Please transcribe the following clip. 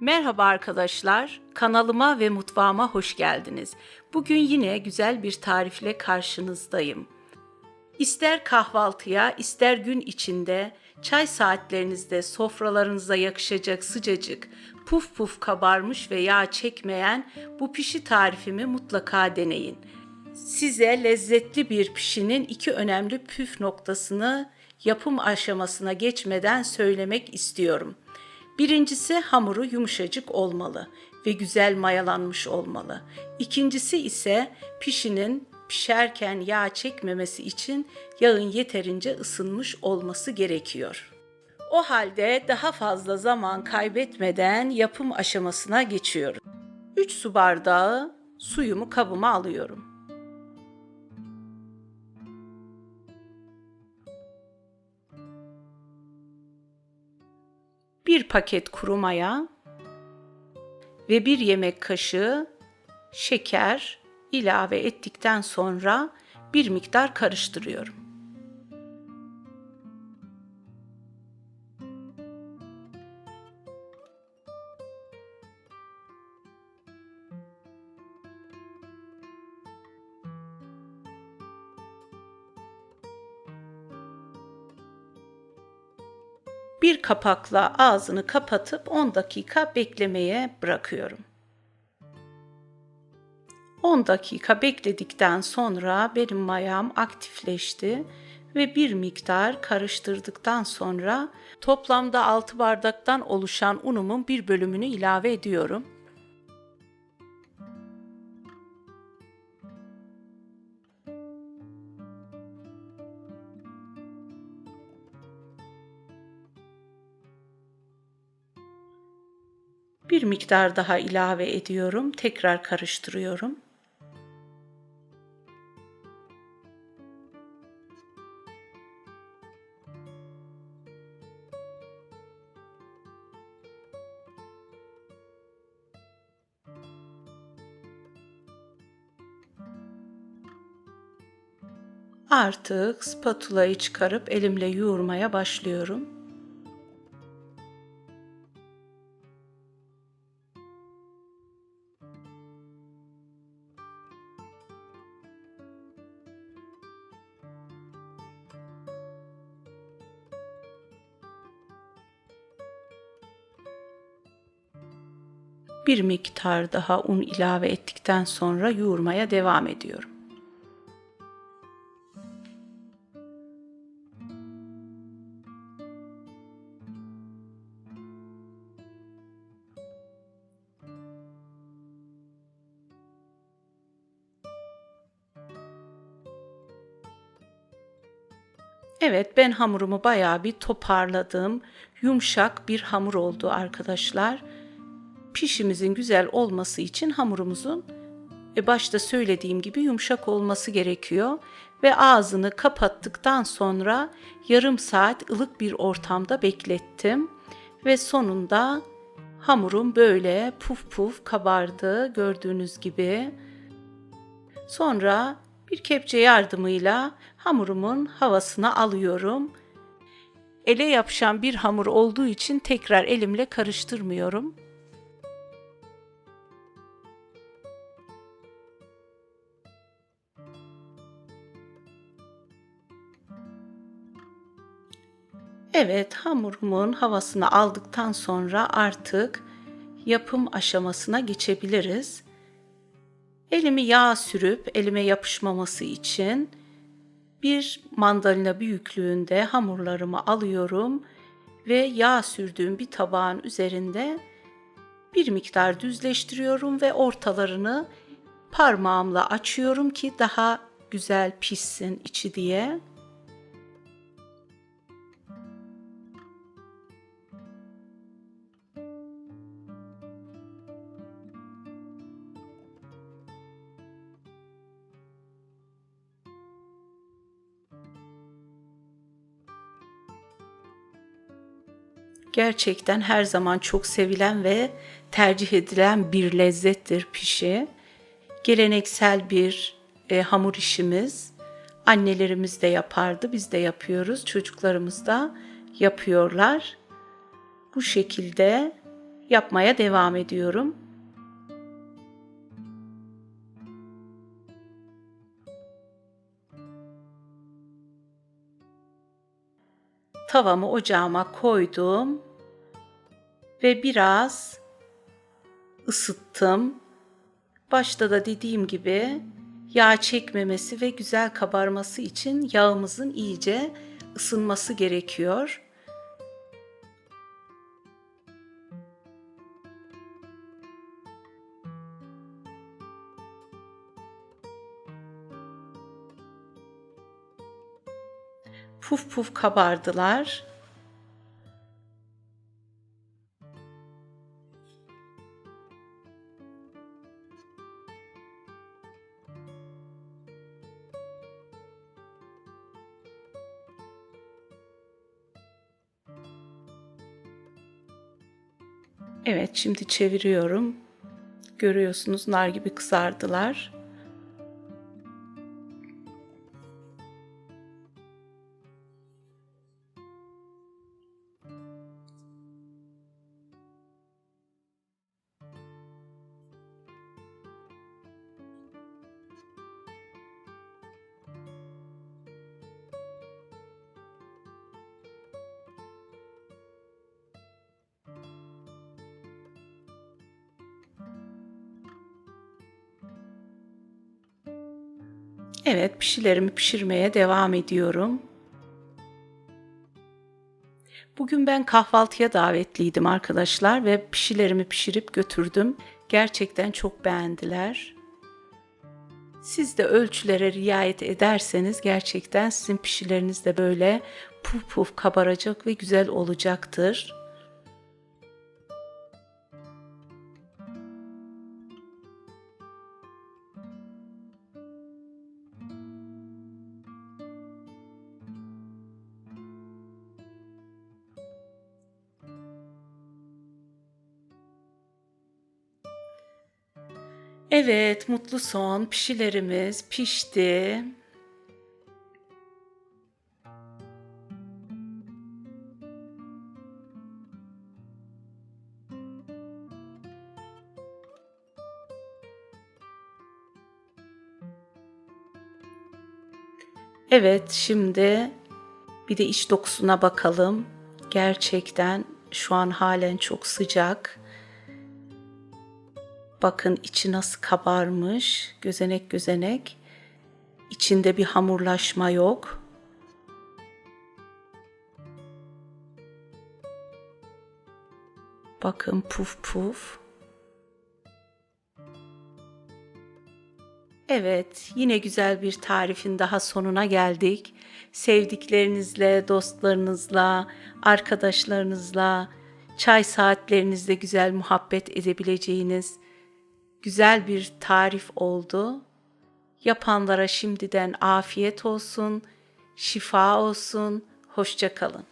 Merhaba arkadaşlar, kanalıma ve mutfağıma hoş geldiniz. Bugün yine güzel bir tarifle karşınızdayım. İster kahvaltıya, ister gün içinde, çay saatlerinizde sofralarınıza yakışacak sıcacık, puf puf kabarmış ve yağ çekmeyen bu pişi tarifimi mutlaka deneyin. Size lezzetli bir pişinin iki önemli püf noktasını yapım aşamasına geçmeden söylemek istiyorum. Birincisi hamuru yumuşacık olmalı ve güzel mayalanmış olmalı. İkincisi ise pişinin pişerken yağ çekmemesi için yağın yeterince ısınmış olması gerekiyor. O halde daha fazla zaman kaybetmeden yapım aşamasına geçiyorum. 3 su bardağı suyumu kabıma alıyorum. Paket kuru maya ve bir yemek kaşığı şeker ilave ettikten sonra bir miktar karıştırıyorum. Bir kapakla ağzını kapatıp 10 dakika beklemeye bırakıyorum. 10 dakika bekledikten sonra benim mayam aktifleşti ve bir miktar karıştırdıktan sonra toplamda 6 bardaktan oluşan unumun bir bölümünü ilave ediyorum. Bir miktar daha ilave ediyorum. Tekrar karıştırıyorum. Artık spatulayı çıkarıp elimle yoğurmaya başlıyorum. Bir miktar daha un ilave ettikten sonra yoğurmaya devam ediyorum. Evet ben hamurumu bayağı bir toparladım. Yumuşak bir hamur oldu arkadaşlar pişimizin güzel olması için hamurumuzun e başta söylediğim gibi yumuşak olması gerekiyor ve ağzını kapattıktan sonra yarım saat ılık bir ortamda beklettim ve sonunda hamurum böyle puf puf kabardı gördüğünüz gibi. Sonra bir kepçe yardımıyla hamurumun havasını alıyorum. Ele yapışan bir hamur olduğu için tekrar elimle karıştırmıyorum. Evet, hamurumun havasını aldıktan sonra artık yapım aşamasına geçebiliriz. Elimi yağ sürüp elime yapışmaması için bir mandalina büyüklüğünde hamurlarımı alıyorum ve yağ sürdüğüm bir tabağın üzerinde bir miktar düzleştiriyorum ve ortalarını parmağımla açıyorum ki daha güzel pişsin içi diye. Gerçekten her zaman çok sevilen ve tercih edilen bir lezzettir pişi. Geleneksel bir e, hamur işimiz. Annelerimiz de yapardı, biz de yapıyoruz. Çocuklarımız da yapıyorlar. Bu şekilde yapmaya devam ediyorum. Tavamı ocağıma koydum ve biraz ısıttım. Başta da dediğim gibi yağ çekmemesi ve güzel kabarması için yağımızın iyice ısınması gerekiyor. Puf puf kabardılar. Evet, şimdi çeviriyorum. Görüyorsunuz nar gibi kızardılar. Evet, pişilerimi pişirmeye devam ediyorum. Bugün ben kahvaltıya davetliydim arkadaşlar ve pişilerimi pişirip götürdüm. Gerçekten çok beğendiler. Siz de ölçülere riayet ederseniz gerçekten sizin pişileriniz de böyle puf puf kabaracak ve güzel olacaktır. Evet, mutlu son pişilerimiz pişti. Evet, şimdi bir de iç dokusuna bakalım. Gerçekten şu an halen çok sıcak. Bakın içi nasıl kabarmış, gözenek gözenek. İçinde bir hamurlaşma yok. Bakın puf puf. Evet, yine güzel bir tarifin daha sonuna geldik. Sevdiklerinizle, dostlarınızla, arkadaşlarınızla, çay saatlerinizde güzel muhabbet edebileceğiniz güzel bir tarif oldu. Yapanlara şimdiden afiyet olsun, şifa olsun, hoşça kalın.